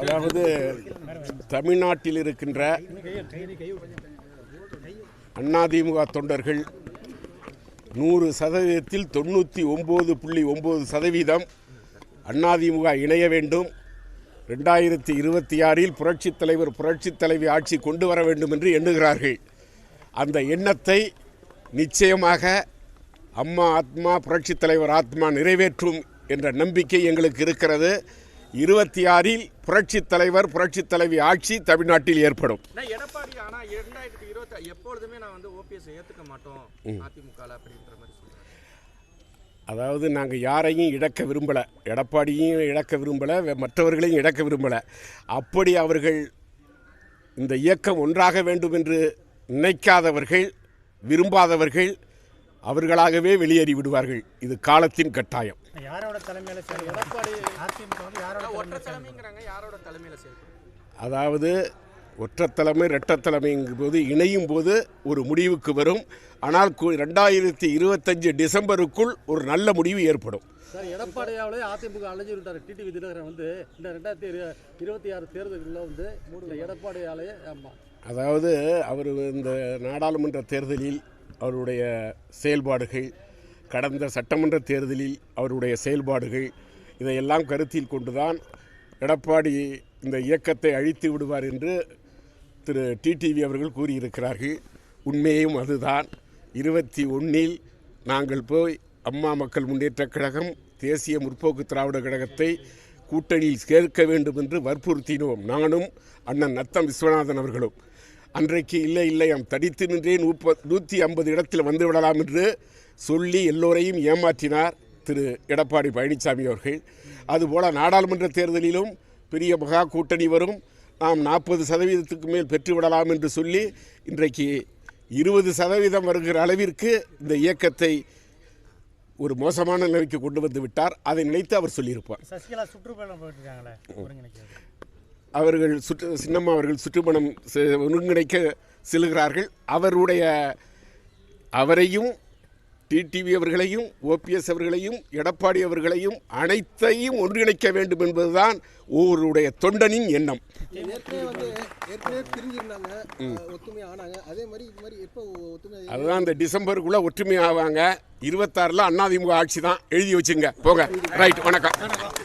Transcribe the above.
அதாவது தமிழ்நாட்டில் இருக்கின்ற அதிமுக தொண்டர்கள் நூறு சதவீதத்தில் தொண்ணூற்றி ஒம்பது புள்ளி ஒம்பது சதவீதம் அதிமுக இணைய வேண்டும். ரெண்டாயிரத்தி இருபத்தி ஆறில் புரட்சித் தலைவர் புரட்சித் தலைவி ஆட்சி கொண்டு வர வேண்டும் என்று எண்ணுகிறார்கள். அந்த எண்ணத்தை நிச்சயமாக அம்மா ஆத்மா புரட்சித் தலைவர் ஆத்மா நிறைவேற்றும் என்ற நம்பிக்கை எங்களுக்கு இருக்கிறது. இருபத்தி ஆறில் புரட்சித் தலைவர் புரட்சித் தலைவி ஆட்சி தமிழ்நாட்டில் ஏற்படும். நான் எடப்பாடி ஆனா இரண்டாயிரத்தி இருபத்தி எப்பொழுதுமே நான் வந்து ஓபிஎஸ் ஏத்துக்க மாட்டோம் அதாவது நாங்கள் யாரையும் இழக்க விரும்பலை எடப்பாடியும் இழக்க விரும்பலை மற்றவர்களையும் இழக்க விரும்பலை. அப்படி அவர்கள் இந்த இயக்கம் ஒன்றாக வேண்டும் என்று நினைக்காதவர்கள் விரும்பாதவர்கள் அவர்களாகவே வெளியேறி விடுவார்கள். இது காலத்தின் கட்டாயம். யாரோட தலைமையில செயல்படும் எடப்பாடி அதிமுக வந்து யாரோட ஒற்றை தலைமைங்கிறாங்க யாரோட தலைமையில செயல்படும் அதாவது ஒற்றத்தலைமை இரட்டத்தலைமைங்கும் போது இணையும் போது ஒரு முடிவுக்கு வரும். ஆனால் கு- ரெண்டாயிரத்தி இருபத்தஞ்சு டிசம்பருக்குள் ஒரு நல்ல முடிவு ஏற்படும். சார் எடப்பாடியாவில் அதிமுக அலைஞ்சு விட்டார். டிடிவி தினகரன் வந்து இந்த ரெண்டாயிரத்தி இரு இருபத்தி ஆறு தேர்தல்களில் வந்து எடப்பாடியாலே ஆமாம் அதாவது அவர் இந்த நாடாளுமன்ற தேர்தலில் அவருடைய செயல்பாடுகள் கடந்த சட்டமன்ற தேர்தலில் அவருடைய செயல்பாடுகள் இதையெல்லாம் கருத்தில் கொண்டுதான் எடப்பாடி இந்த இயக்கத்தை அழித்து விடுவார் என்று திரு டிடிவி அவர்கள் கூறியிருக்கிறார்கள். உண்மையும் அதுதான். இருபத்தி ஒன்றில் நாங்கள் போய் அம்மா மக்கள் முன்னேற்றக் கழகம் தேசிய முற்போக்கு திராவிட கழகத்தை கூட்டணியில் சேர்க்க வேண்டும் என்று வற்புறுத்தினோம். நானும் அண்ணன் நத்தம் விஸ்வநாதன் அவர்களும். அன்றைக்கு இல்லை இல்லை நாம் தடித்து நின்றே நூப்ப நூற்றி ஐம்பது இடத்தில் வந்து விடலாம் என்று சொல்லி எல்லோரையும் ஏமாற்றினார் திரு எடப்பாடி பழனிசாமி அவர்கள். அதுபோல நாடாளுமன்ற தேர்தலிலும் பெரிய மகா கூட்டணி வரும். நாம் நாற்பது சதவீதத்துக்கு மேல் பெற்றுவிடலாம் என்று சொல்லி இன்றைக்கு இருபது சதவீதம் வருகிற அளவிற்கு இந்த இயக்கத்தை ஒரு மோசமான நிலைக்கு கொண்டு வந்து விட்டார். அதை நினைத்து அவர் சொல்லியிருப்பார். சசிகலா சுற்றுப்பயணம் போயிட்டு அவர்கள் சுற்று சின்னம்மா அவர்கள் சுற்றுப்பணம் ஒருங்கிணைக்க செல்கிறார்கள். அவருடைய அவரையும் டிடிவி அவர்களையும் ஓபிஎஸ் அவர்களையும் எடப்பாடி அவர்களையும் அனைத்தையும் ஒன்றிணைக்க வேண்டும் என்பதுதான் ஒவ்வொருடைய தொண்டனின் எண்ணம். அதுதான் இந்த டிசம்பருக்குள்ளே ஒற்றுமை ஆவாங்க. இருபத்தாறில் அதிமுக ஆட்சி தான். எழுதி வச்சுங்க. போங்க. ரைட் வணக்கம்.